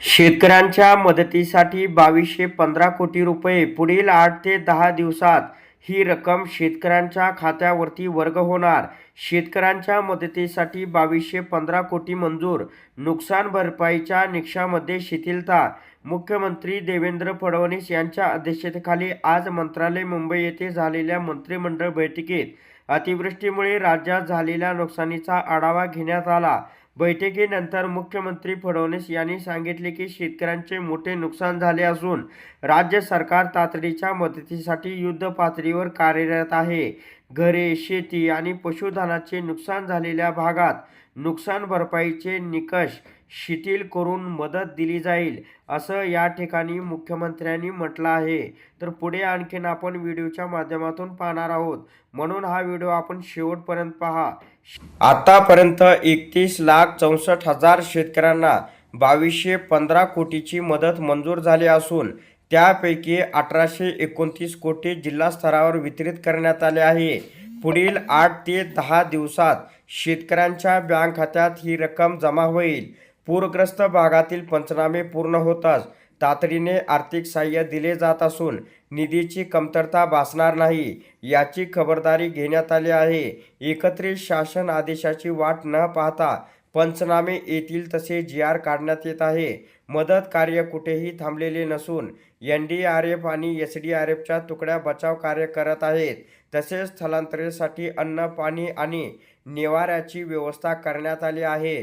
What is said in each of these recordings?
शेतकऱ्यांच्या मदतीसाठी बावीसशे पंधरा कोटी रुपये पुढील आठ ते दहा दिवसात ही रक्कम शेतकऱ्यांच्या खात्यावरती वर्ग होणार. शेतकऱ्यांच्या मदतीसाठी बावीसशे पंधरा कोटी मंजूर. नुकसान भरपाईच्या निकषामध्ये शिथिलता. मुख्यमंत्री देवेंद्र फडणवीस यांच्या अध्यक्षतेखाली आज मंत्रालय मुंबई येथे झालेल्या मंत्रिमंडळ बैठकीत अतिवृष्टीमुळे राज्यात झालेल्या नुकसानीचा आढावा घेण्यात आला. बैठकीनंतर मुख्यमंत्री फडणवीस यांनी सांगितले की शेतकऱ्यांचे मोठे नुकसान झाले असून राज्य सरकार तातडीच्या मदतीसाठी युद्ध पातळीवर कार्यरत आहे. घरे शेती आणि पशुधनाचे नुकसान झालेल्या भागात नुकसान भरपाईचे निकष शिथिल करून मदत दिली जाईल असं या ठिकाणी मुख्यमंत्र्यांनी म्हटलं आहे. तर पुढे आणखीन आपण व्हिडिओच्या माध्यमातून पाहणार आहोत. म्हणून हा व्हिडिओ आपण शेवटपर्यंत पहा. आतापर्यंत एकतीस लाख चौसष्ट हजार शेतकऱ्यांना बावीसशे पंधरा कोटीची मदत मंजूर झाली असून त्यापैकी अठराशे एकोणतीस कोटी जिल्हा स्तरावर वितरित करण्यात आले आहे. पुढील आठ ते दहा दिवसात शेतकऱ्यांच्या बँक खात्यात ही रक्कम जमा होईल. पूरग्रस्त भागातील पंचनामे पूर्ण होताच तातडीने आर्थिक सहाय्य दिले जात असून निधीची कमतरता भासणार नाही याची खबरदारी घेण्यात आली आहे. एकत्रित शासन आदेशाची वाट न पाहता पंचनामे येतील तसे जी आर काढण्यात येत आहे. मदत कार्य कुठेही थांबलेले नसून एन डी आर एफ आणि एस डी आर एफच्या तुकड्या बचाव कार्य करत आहेत. तसेच स्थलांतरेसाठी अन्न पाणी आणि निवाऱ्याची व्यवस्था करण्यात आली आहे.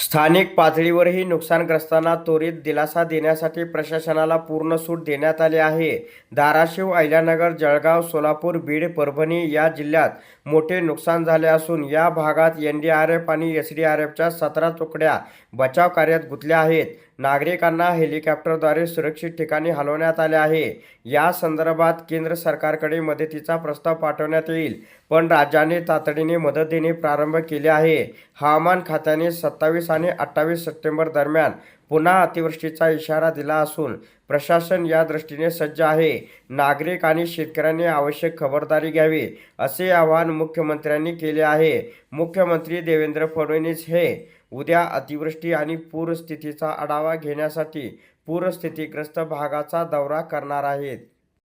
स्थानिक पातळीवरही नुकसानग्रस्तांना त्वरित दिलासा देण्यासाठी प्रशासनाला पूर्ण सूट देण्यात आली आहे. धाराशिव अहिल्यानगर जळगाव सोलापूर बीड परभणी या जिल्ह्यात मोठे नुकसान झाले असून या भागात एन डी आर एफ आणि एस डी आर एफच्या सतरा तुकड्या बचाव कार्यात गुंतल्या आहेत. नागरिकांना हेलिकॉप्टरद्वारे सुरक्षित ठिकाणी हलवण्यात आले आहे. या संदर्भात केंद्र सरकारकडे मदतीचा प्रस्ताव पाठवण्यात येईल पण राज्याने तातडीने मदत देणे प्रारंभ केले आहे. हवामान खात्याने सत्तावीस आणि अठ्ठावीस सप्टेंबर दरम्यान पुन्हा अतिवृष्टीचा इशारा दिला असून प्रशासन या दृष्टीने सज्ज आहे. नागरिक आणि शेतकऱ्यांनी आवश्यक खबरदारी घ्यावी असे आवाहन मुख्यमंत्र्यांनी केले आहे. मुख्यमंत्री देवेंद्र फडणवीस हे उद्या अतिवृष्टी आणि पूरस्थितीचा आढावा घेण्यासाठी पूरस्थितीग्रस्त भागाचा दौरा करणार आहेत.